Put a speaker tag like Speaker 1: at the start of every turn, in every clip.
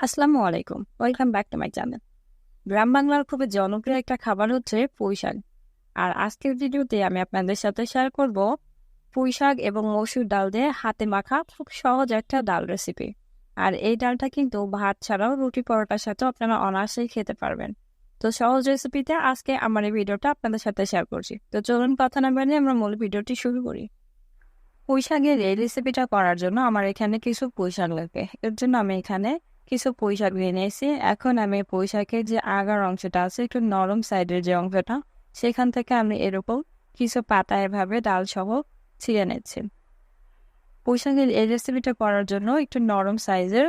Speaker 1: আসসালামু আলাইকুম। Welcome back to my channel গ্রাম বাংলার খুবই জনপ্রিয় একটা খাবার হচ্ছে পুঁই শাক। আর আজকের ভিডিওতে আমি আপনাদের সাথে শেয়ার করব পুঁই শাক এবং মসুর ডাল দিয়ে হাতে মাখা খুব সহজ একটা ডাল রেসিপি আর এই ডালটা কিন্তু ভাত ছাড়াও রুটি পরোটার সাথেও আপনারা অনায়াসেই খেতে পারবেন। তো সহজ রেসিপিতে আজকে আমার এই ভিডিওটা আপনাদের সাথে শেয়ার করছি। তো চলুন কথা না বানিয়ে আমরা মূল ভিডিওটি শুরু করি। পুঁই শাকের এই রেসিপিটা করার জন্য আমার এখানে কিছু পুঁই শাক লাগবে। এর জন্য আমি এখানে কিছু শাক নিয়ে নিয়েছি এখন আমি শাকের যে আগার অংশটা আছে, একটু নরম সাইডের যে অংশটা, সেখান থেকে আমি এরকম কিছু পাতা এভাবে ডাল সহ ছিঁড়ে নিচ্ছি। পুঁই শাকের এই রেসিপিটা করার জন্য একটু নরম সাইজের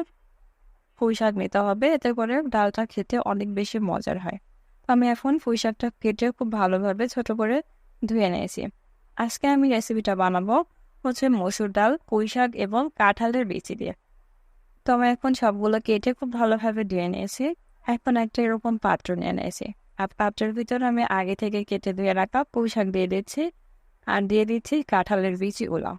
Speaker 1: পুঁই শাক নিতে হবে। এতে করে ডালটা খেতে অনেক বেশি মজার হয়। আমি এখন পুঁই শাকটা কেটে খুব ভালোভাবে ছোট করে ধুয়ে নিয়েছি। আজকে আমি রেসিপিটা বানাবো হচ্ছে মসুর ডাল পুঁই শাক এবং কাঁঠালের বিচি দিয়ে। তো আমি এখন সবগুলো কেটে খুব ভালোভাবে ধুয়ে নিয়েছি। এখন একটা এরকম পাত্র নিয়ে নিয়েছি। আর পাত্রের ভিতরে আমি আগে থেকে কেটে ধুয়ে রাখা পুঁই শাক দিয়ে দিচ্ছি। আর দিয়ে দিচ্ছি কাঁঠালের বিচিগুলো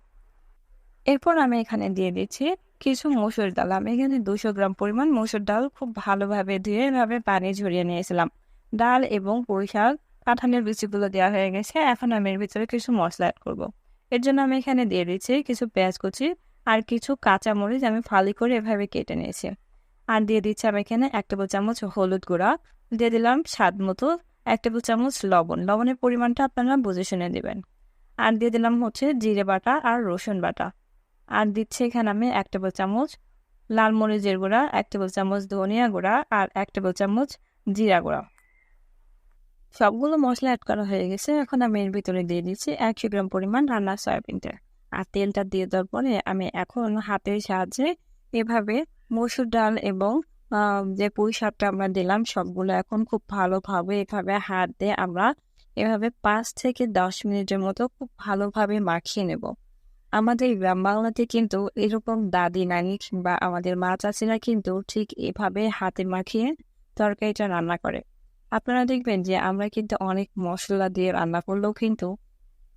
Speaker 1: এরপর আমি এখানে দিয়ে দিচ্ছি কিছু মসুর ডাল। আমি এখানে দুশো গ্রাম পরিমাণ মসুর ডাল খুব ভালোভাবে ধুয়ে এভাবে পানি ঝরিয়ে নিয়েছিলাম। ডাল এবং পুঁই শাক কাঁঠালের বিচিগুলো দেওয়া হয়ে গেছে। এখন আমি এর ভিতরে কিছু মশলা অ্যাড করব। এর জন্য আমি এখানে দিয়ে দিচ্ছি কিছু পেঁয়াজ কুচি আর কিছু কাঁচা মরিচ আমি ফালি করে এভাবে কেটে নিয়েছি। আর দিয়ে দিচ্ছি আমি এখানে এক টেবিল চামচ হলুদ গুঁড়া। দিয়ে দিলাম স্বাদ মতো এক টেবিল চামচ লবণ। লবণের পরিমাণটা আপনারা বুঝে শুনে দেবেন। আর দিয়ে দিলাম হচ্ছে জিরে বাটা আর রসুন বাটা। আর দিচ্ছি এখানে আমি এক টেবিল চামচ লাল মরিচের গুঁড়া, এক টেবিল চামচ ধনিয়া গুঁড়া আর এক টেবিল চামচ জিরা গুঁড়া। সবগুলো মশলা অ্যাড করা হয়ে গেছে। এখন আমি এর ভিতরে দিয়ে দিচ্ছি একশো গ্রাম পরিমাণ রান্না সয়াবিন তেল। আর তেলটা দিয়ে দেওয়ার পরে আমি এখন হাতের সাহায্যে এভাবে মসুর ডাল এবং যে পুঁই শাকটা আমরা দিলাম সবগুলো এখন খুব ভালোভাবে এভাবে হাত দিয়ে আমরা এভাবে পাঁচ থেকে দশ মিনিটের মতো খুব ভালোভাবে মাখিয়ে নেব। আমাদের গ্রাম বাংলাতে কিন্তু এরকম দাদি, নানি কিংবা আমাদের মা চাষিরা কিন্তু ঠিক এভাবে হাতে মাখিয়ে তরকারিটা রান্না করে। আপনারা দেখবেন যে আমরা কিন্তু অনেক মশলা দিয়ে রান্না করলেও কিন্তু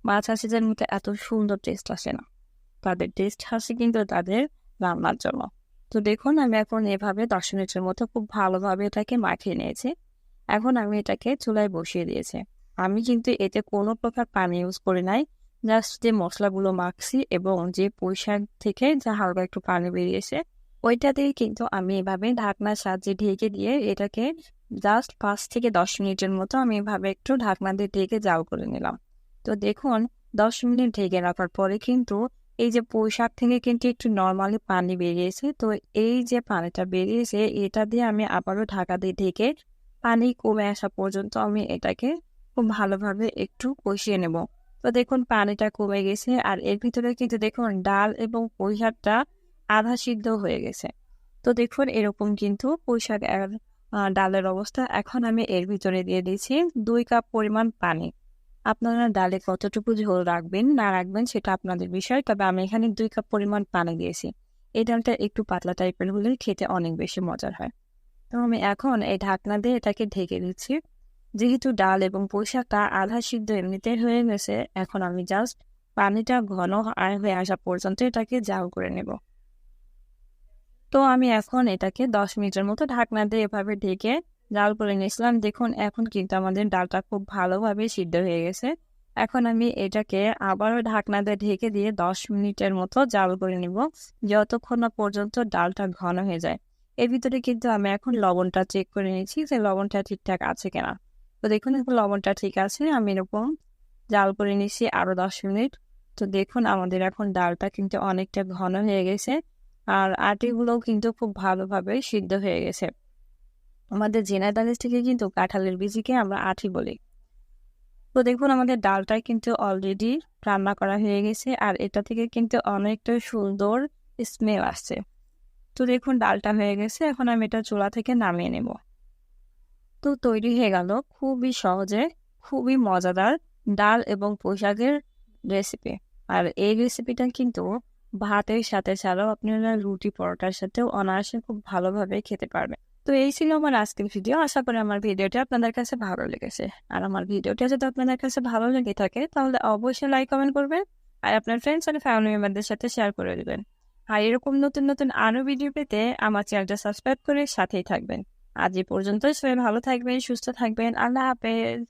Speaker 1: মাছ চাষিদের মধ্যে এত সুন্দর টেস্ট আসে না। তাদের টেস্ট আসে কিন্তু তাদের রান্নার জন্য। তো দেখুন, আমি এখন এভাবে দশ মিনিটের মতো খুব ভালোভাবে এটাকে মাখিয়ে নিয়েছি। এখন আমি এটাকে চুলায় বসিয়ে দিয়েছি। আমি কিন্তু এতে কোনো প্রকার পানি ইউজ করি নাই। জাস্ট যে মশলাগুলো মাখছি এবং যে পয়সা থেকে যা হালকা একটু পানি বেরিয়েছে ওইটা দিয়ে কিন্তু আমি এভাবে ঢাকনার সাহায্যে ঢেকে দিয়ে এটাকে জাস্ট পাঁচ থেকে দশ মিনিটের মতো আমি এভাবে একটু ঢাকনা দিয়ে ঢেকে জাল করে নিলাম। তো দেখুন, দশ মিনিট ঢেকে রাখার পরে কিন্তু এই যে পোশাক থেকে কিন্তু একটু নর্মালি পানি বেরিয়েছে। তো এই যে পানিটা বেরিয়েছে, এটা দিয়ে আমি আবারও ঢাকা দিয়ে ঢেকে পানি কমে আসা পর্যন্ত আমি এটাকে খুব ভালোভাবে একটু কষিয়ে নেব। তো দেখুন, পানিটা কমে গেছে আর এর ভিতরে কিন্তু দেখুন, ডাল এবং পোশাকটা আধা সিদ্ধ হয়ে গেছে। তো দেখুন, এরকম কিন্তু পোশাক ডালের অবস্থা। এখন আমি এর ভিতরে দিয়ে দিচ্ছি দুই কাপ পরিমাণ পানি। আপনারা ডালে কতটুকু ঝোল রাখবেন, না রাখবেন সেটা আপনাদের বিষয়। তবে আমি এখানে দুই কাপ পরিমাণ পানি দিয়েছি। এই ডালটা একটু পাতলা টাইপের হলে খেতে অনেক বেশি মজার হয়। তো আমি এখন এই ঢাকনা দিয়ে এটাকে ঢেকে দিচ্ছি। যেহেতু ডাল এবং পোশাকটা আধা সিদ্ধ এমনিতে হয়ে গেছে, এখন আমি জাস্ট পানিটা ঘন আয় হয়ে আসা পর্যন্ত এটাকে জাল করে নেব। তো আমি এখন এটাকে দশ মিনিটের মতো ঢাকনা দিয়ে এভাবে ঢেকে জাল করে নিয়েছিলাম। দেখুন, এখন কিন্তু আমাদের ডালটা খুব ভালোভাবে সিদ্ধ হয়ে গেছে। এখন আমি এটাকে আবারও ঢাকনা দিয়ে ঢেকে দিয়ে দশ মিনিটের মতো জাল করে নিব, যতক্ষণ না পর্যন্ত ডালটা ঘন হয়ে যায়। এর ভিতরে কিন্তু আমি এখন লবণটা চেক করে নিয়েছি যে লবণটা ঠিকঠাক আছে কিনা। তো দেখুন, এখন লবণটা ঠিক আছে, আমি এরকম জাল করে নিয়েছি আরও দশ মিনিট। তো দেখুন, আমাদের এখন ডালটা কিন্তু অনেকটা ঘন হয়ে গেছে, আর আটিগুলোও কিন্তু খুব ভালোভাবে সিদ্ধ হয়ে গেছে। আমাদের জেনারেল থেকে কিন্তু কাঁঠালের বীজিকে আমরা আঠি বলি। তো দেখুন, আমাদের ডালটা কিন্তু অলরেডি রান্না করা হয়ে গেছে আর এটা থেকে কিন্তু অনেকটা সুন্দর স্মেল আসছে। তো দেখুন, ডালটা হয়ে গেছে। এখন আমি এটা চুলা থেকে নামিয়ে নেব। তো তৈরি হয়ে গেল খুবই সহজে, খুবই মজাদার ডাল এবং পোশাকের রেসিপি আর এই রেসিপিটা কিন্তু ভাতের সাথে ছাড়াও আপনারা রুটি পরোটার সাথেও অনায়াসে খুব ভালোভাবে খেতে পারবেন। তো এই ছিল আমার আজকের ভিডিও। আশা করি আমার ভিডিওটি আপনাদের কাছে ভালো লেগেছে। আর আমার ভিডিওটি যদি আপনাদের কাছে ভালো লেগে থাকে, তাহলে অবশ্যই লাইক কমেন্ট করবেন আর আপনার ফ্রেন্ডস আর ফ্যামিলি মেম্বারদের সাথে শেয়ার করে দেবেন। আর এরকম নতুন নতুন আরও ভিডিও পেতে আমার চ্যানেলটা সাবস্ক্রাইব করে সাথেই থাকবেন। আজ এ পর্যন্তই। সবাই ভালো থাকবেন, সুস্থ থাকবেন। আল্লাহ হাফেজ।